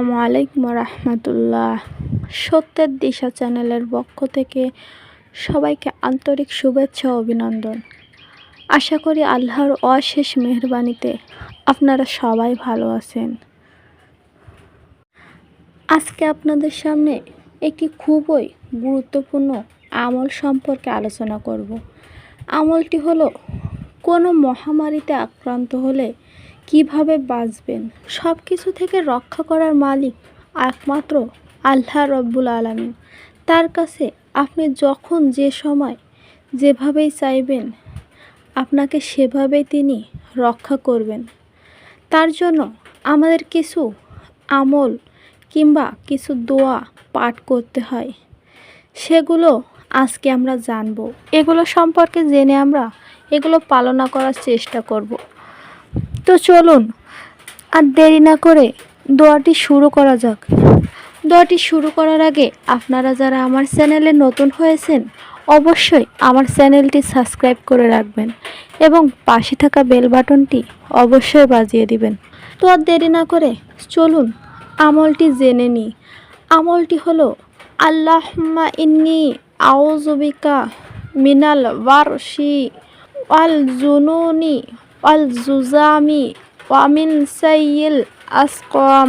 আসসালামু আলাইকুম রহমতুল্লাহ। সত্যের দিশা চ্যানেলের পক্ষ থেকে সবাইকে আন্তরিক শুভেচ্ছা অভিনন্দন। আশা করি আল্লাহর অশেষ মেহরবানিতে আপনারা সবাই ভালো আছেন। আজকে আপনাদের সামনে একটি খুবই গুরুত্বপূর্ণ আমল সম্পর্কে আলোচনা করব। আমলটি হলো কোনো মহামারীতে আক্রান্ত হলে কীভাবে বাঁচবেন? সব কিছু থেকে রক্ষা করার মালিক একমাত্র আল্লাহ রব্বুল আলমিন। তার কাছে আপনি যখন যে সময় যেভাবেই চাইবেন, আপনাকে সেভাবেই তিনি রক্ষা করবেন। তার জন্য আমাদের কিছু আমল কিংবা কিছু দোয়া পাঠ করতে হয়। সেগুলো আজকে আমরা জানব। এগুলো সম্পর্কে জেনে আমরা এগুলো পালনা করার চেষ্টা করব। তো চলুন, আর দেরি না করে দোয়াটি শুরু করা যাক। দোয়াটি শুরু করার আগে আপনারা যারা আমার চ্যানেলে নতুন হয়েছেন, অবশ্যই আমার চ্যানেলটি সাবস্ক্রাইব করে রাখবেন এবং পাশে থাকা বেল বাটনটি অবশ্যই বাজিয়ে দিবেন। তো আর দেরি না করে চলুন আমলটি জেনে নিই। আমলটি হলো, আল্লাহম্মা ইন্নি আউজুবিকা মিনাল ওয়ারশি ওয়াল জুনুনি ওয়াল জুজামি ওয়ামিন সাইয়িল আসকম।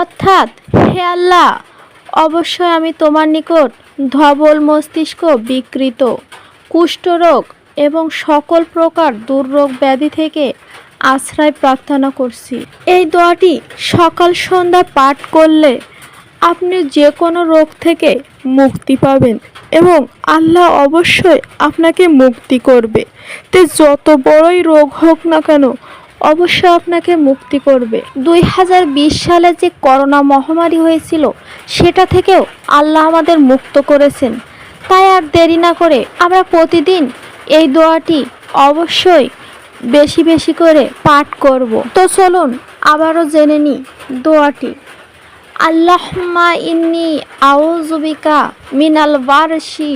অর্থাৎ, হে আল্লাহ, অবশ্যই আমি তোমার নিকট ধবল মস্তিষ্ক বিকৃত কুষ্ঠরোগ এবং সকল প্রকার দুর্রোগ ব্যাধি থেকে আশ্রয় প্রার্থনা করছি। এই দোয়াটি সকাল সন্ধ্যা পাঠ করলে আপনি যে কোনো রোগ থেকে মুক্তি পাবেন। এবং আল্লাহ অবশ্যই আপনাকে মুক্তি করবে। তে যত বড়ই রোগ হোক না কেন, অবশ্যই আপনাকে মুক্তি করবে। দুই হাজার বিশ সালে যে করোনা মহামারী হয়েছিল, সেটা থেকেও আল্লাহ আমাদের মুক্ত করেছেন। তাই আর দেরি না করে আমরা প্রতিদিন এই দোয়াটি অবশ্যই বেশি বেশি করে পাঠ করব। তো চলুন, আবারও জেনে নিই দোয়াটি। আল্লাহমা ইন্নি আউজুবিকা মিনাল বারশি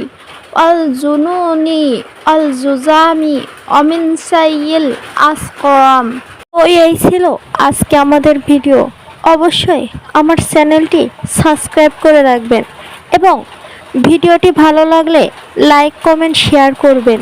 অল জুনুনি অল জুজামি অমিন সাইল আসকম। ওই এই ছিল আজকে আমাদের ভিডিও। অবশ্যই আমার চ্যানেলটি সাবস্ক্রাইব করে রাখবেন এবং ভিডিওটি ভালো লাগলে লাইক, কমেন্ট, শেয়ার করবেন।